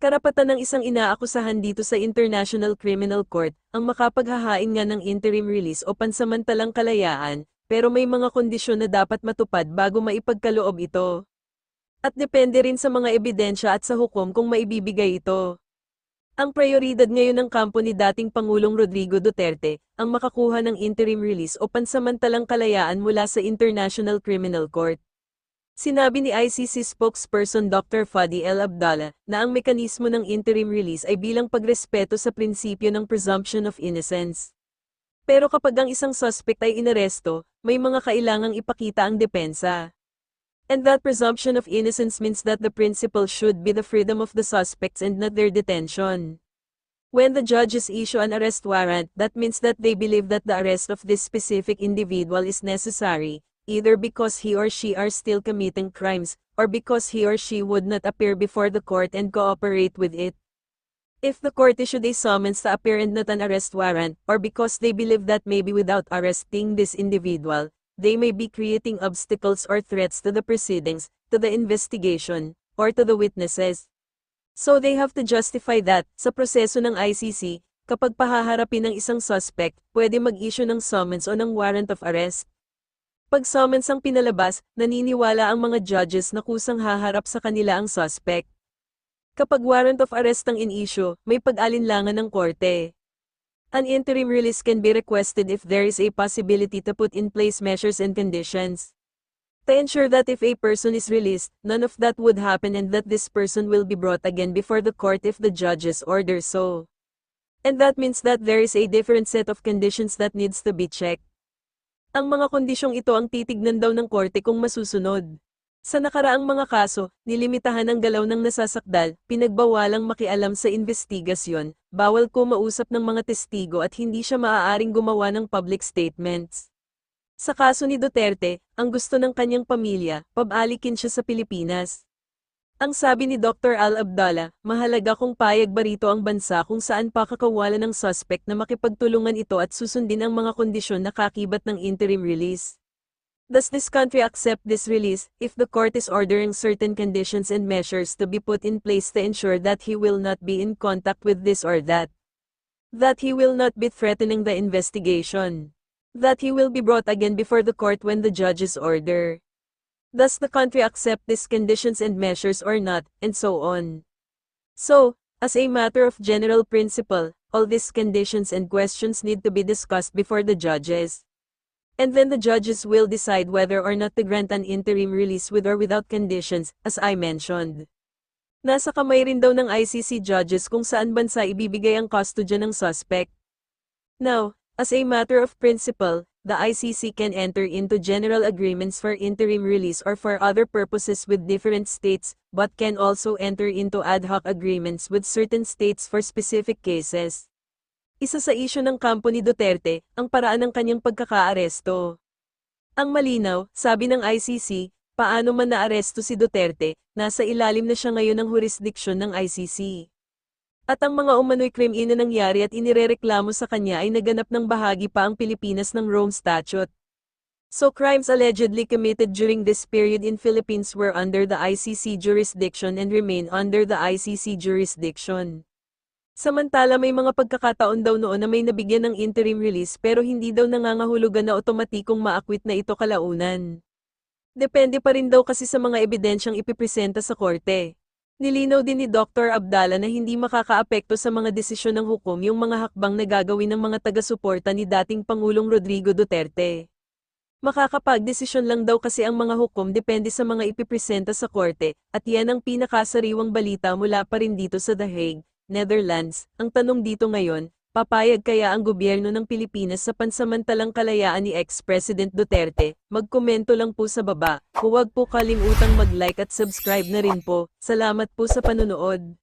Karapatan ng isang inaakusahan dito sa International Criminal Court ang makapaghahain nga ng interim release o pansamantalang kalayaan, pero may mga kondisyon na dapat matupad bago maipagkaloob ito. At depende rin sa mga ebidensya at sa hukom kung maibibigay ito. Ang prioridad ngayon ng kampo ni dating Pangulong Rodrigo Duterte ang makakuha ng interim release o pansamantalang kalayaan mula sa International Criminal Court. Sinabi ni ICC spokesperson Dr. Fadi El Abdallah na ang mekanismo ng interim release ay bilang pagrespeto sa prinsipyo ng presumption of innocence. Pero kapag ang isang suspect ay inaresto, may mga kailangang ipakita ang depensa. And that presumption of innocence means that the principle should be the freedom of the suspects and not their detention. When the judges issue an arrest warrant, that means that they believe that the arrest of this specific individual is necessary, either because he or she are still committing crimes, or because he or she would not appear before the court and cooperate with it. If the court issued a summons to appear and not an arrest warrant, or because they believe that maybe without arresting this individual, they may be creating obstacles or threats to the proceedings, to the investigation, or to the witnesses. So they have to justify that, sa proseso ng ICC, kapag pahaharapin ng isang suspect, pwede mag-issue ng summons o ng warrant of arrest. Pag summons ang pinalabas, naniniwala ang mga judges na kusang haharap sa kanila ang suspect. Kapag warrant of arrest ang in-issue, may pag-alinlangan ng korte. An interim release can be requested if there is a possibility to put in place measures and conditions. To ensure that if a person is released, none of that would happen and that this person will be brought again before the court if the judges order so. And that means that there is a different set of conditions that needs to be checked. Ang mga kondisyong ito ang titignan daw ng korte kung masusunod. Sa nakaraang mga kaso, nilimitahan ang galaw ng nasasakdal, pinagbawalang makialam sa investigasyon, bawal ko mausap ng mga testigo at hindi siya maaaring gumawa ng public statements. Sa kaso ni Duterte, ang gusto ng kanyang pamilya, pabalikin siya sa Pilipinas. Ang sabi ni Dr. Al Abdallah, mahalaga kung payag ba rito ang bansa kung saan pa kakawala ng suspect na makipagtulungan ito at susundin ang mga kondisyon na kakibat ng interim release. Does this country accept this release if the court is ordering certain conditions and measures to be put in place to ensure that he will not be in contact with this or that? That he will not be threatening the investigation? That he will be brought again before the court when the judges order? Does the country accept these conditions and measures or not, and so on? So, as a matter of general principle, all these conditions and questions need to be discussed before the judges. And then the judges will decide whether or not to grant an interim release with or without conditions, as I mentioned. Nasa kamay rin daw ng ICC judges kung saan bansa ibibigay ang kustodya ng suspect. Now, as a matter of principle, the ICC can enter into general agreements for interim release or for other purposes with different states, but can also enter into ad hoc agreements with certain states for specific cases. Isa sa isyo ng kampo ni Duterte, ang paraan ng kanyang pagkakaaresto. Ang malinaw, sabi ng ICC, paano man naaresto si Duterte, nasa ilalim na siya ngayon ng jurisdiksyon ng ICC. At ang mga umano'y krimen na nangyari at inirereklamo sa kanya ay naganap ng bahagi pa ang Pilipinas ng Rome Statute. So crimes allegedly committed during this period in Philippines were under the ICC jurisdiction and remain under the ICC jurisdiction. Samantala may mga pagkakataon daw noon na may nabigyan ng interim release pero hindi daw nangangahulugan na otomatikong maakwit na ito kalaunan. Depende pa rin daw kasi sa mga ebidensyang ipipresenta sa korte. Nilinaw din ni Dr. Abdallah na hindi makakaapekto sa mga desisyon ng hukom yung mga hakbang na gagawin ng mga taga-suporta ni dating Pangulong Rodrigo Duterte. Makakapag-desisyon lang daw kasi ang mga hukom depende sa mga ipipresenta sa korte, at yan ang pinakasariwang balita mula pa rin dito sa The Hague, Netherlands. Ang tanong dito ngayon, papayag kaya ang gobyerno ng Pilipinas sa pansamantalang kalayaan ni ex-President Duterte? Magkomento lang po sa baba. Huwag po kalimutang mag-like at subscribe na rin po. Salamat po sa panonood.